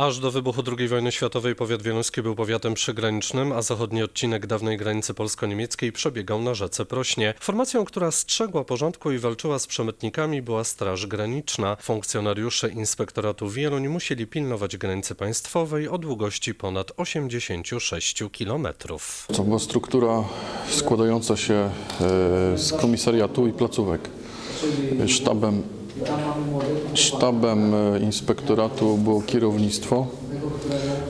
Aż do wybuchu II wojny światowej powiat wieluński był powiatem przygranicznym, a zachodni odcinek dawnej granicy polsko-niemieckiej przebiegał na rzece Prośnie. Formacją, która strzegła porządku i walczyła z przemytnikami była Straż Graniczna. Funkcjonariusze Inspektoratu Wieluń musieli pilnować granicy państwowej o długości ponad 86 kilometrów. To była struktura składająca się e, z komisariatu i placówek. Sztabem, sztabem e, inspektoratu było kierownictwo,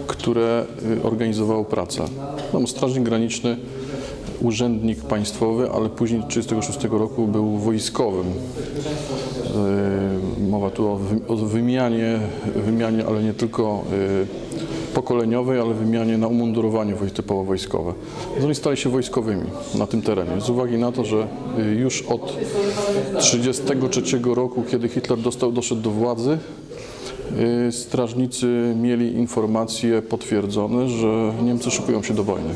które e, organizowało pracę. Tam strażnik graniczny, urzędnik państwowy, ale później 1936 roku był wojskowym. E, Mowa tu o, wy, o wymianie, wymianie, ale nie tylko pokoleniowej, ale wymianie na umundurowanie typowo wojskowe. Więc Oni stali się wojskowymi na tym terenie, z uwagi na to, że y, już od 1933 roku, kiedy Hitler dostał, doszedł do władzy, y, strażnicy mieli informacje potwierdzone, że Niemcy szykują się do wojny.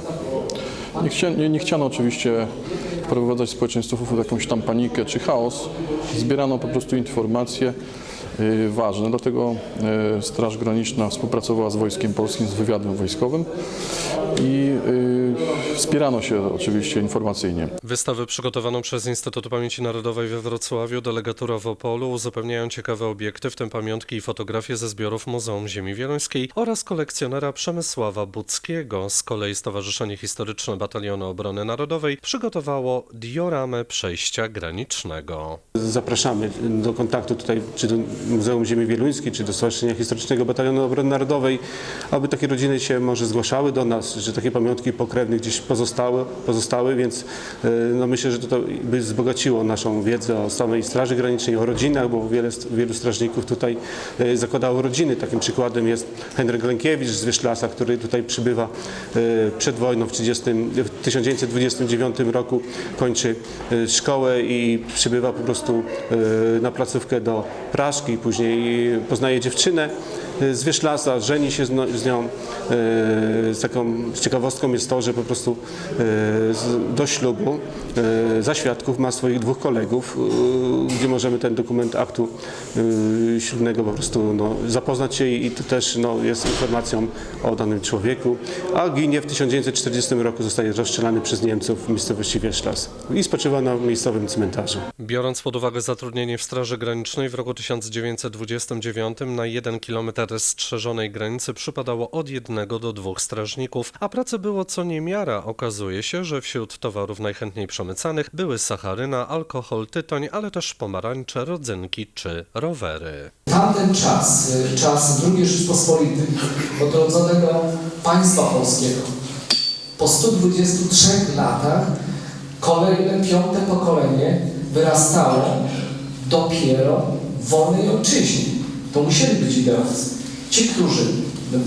Nie, chcia, nie, nie chciano oczywiście wprowadzać społeczeństwów w jakąś tam panikę czy chaos. Zbierano po prostu informacje ważne, dlatego y, Straż Graniczna współpracowała z Wojskiem Polskim, z wywiadem wojskowym i y, wspierano się oczywiście informacyjnie. Wystawę przygotowaną przez Instytut Pamięci Narodowej we Wrocławiu, delegatura w Opolu uzupełniają ciekawe obiekty, w tym pamiątki i fotografie ze zbiorów Muzeum Ziemi Wieluńskiej oraz kolekcjonera Przemysława Buckiego. Z kolei Stowarzyszenie Historyczne Batalionu Obrony Narodowej przygotowało dioramę przejścia granicznego. Zapraszamy do kontaktu tutaj, czy do Muzeum Ziemi Wieluńskiej, czy do Stowarzyszenia Historycznego Batalionu Obrony Narodowej, aby takie rodziny się może zgłaszały do nas, że takie pamiątki pokrewne gdzieś pozostały, pozostały więc e, no myślę, że to by wzbogaciło naszą wiedzę o samej Straży Granicznej, o rodzinach, bo wiele, wielu strażników tutaj e, zakładało rodziny. Takim przykładem jest Henryk Lękiewicz z Wyszlasa, który tutaj przybywa e, przed wojną w, 30, w 1929 roku, kończy szkołę i przybywa po prostu na placówkę do Praszki, później poznaje dziewczynę z Wyszlasa, żeni się z no- z nią. E, Z taką ciekawostką jest to, że po prostu z- do ślubu za świadków ma swoich dwóch kolegów, gdzie możemy ten dokument aktu ślubnego po prostu no, zapoznać się i to też no, jest informacją o danym człowieku, a ginie w 1940 roku, zostaje rozstrzelany przez Niemców w miejscowości Wierzchlas i spoczywa na miejscowym cmentarzu. Biorąc pod uwagę zatrudnienie w Straży Granicznej w roku 1929 na jeden kilometr strzeżonej granicy przypadało od jednego do dwóch strażników, a pracy było co niemiara. Okazuje się, że wśród towarów najchętniej przemycanych były sacharyna, alkohol, tytoń, ale też pomarańcze, rodzynki czy rowery. Tamten czas, y, czas II Rzeczpospolitej, odrodzonego państwa polskiego, po 123 latach kolejne, piąte pokolenie wyrastało dopiero w wolnej ojczyźnie. To musieli być ideowcy. Ci, którzy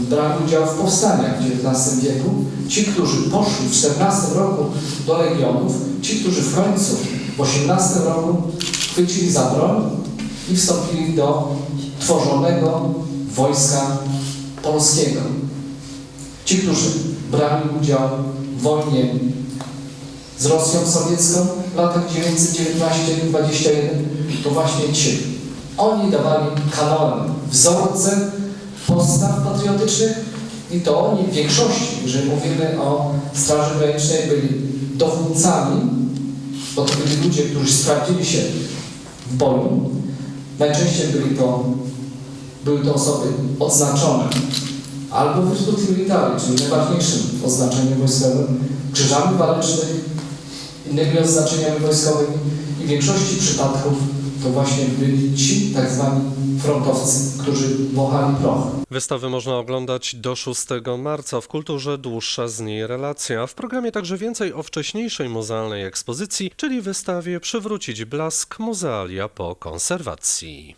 brali udział w powstaniach w XIX wieku, ci, którzy poszli w XIV roku do regionów, ci, którzy w końcu w XVIII roku chwycili za broń i wstąpili do tworzonego wojska polskiego. Ci, którzy brali udział w wojnie z Rosją sowiecką w latach 1919-21, to właśnie ci. Oni dawali kanonem, wzorce patriotycznych i to oni w większości, jeżeli mówimy o Straży Granicznej, byli dowódcami, bo to byli ludzie, którzy sprawdzili się w boju. Najczęściej byli to, były to osoby odznaczone albo Virtus Militari, czyli najważniejszym oznaczeniem wojskowym, krzyżami walecznych, innymi oznaczeniami wojskowymi i w większości przypadków to właśnie byli ci tak zwani frontowcy, którzy wąchali proch. Wystawę można oglądać do 6 marca w kulturze dłuższa z niej relacja. W programie także więcej o wcześniejszej muzealnej ekspozycji, czyli wystawie Przywrócić blask muzealia po konserwacji.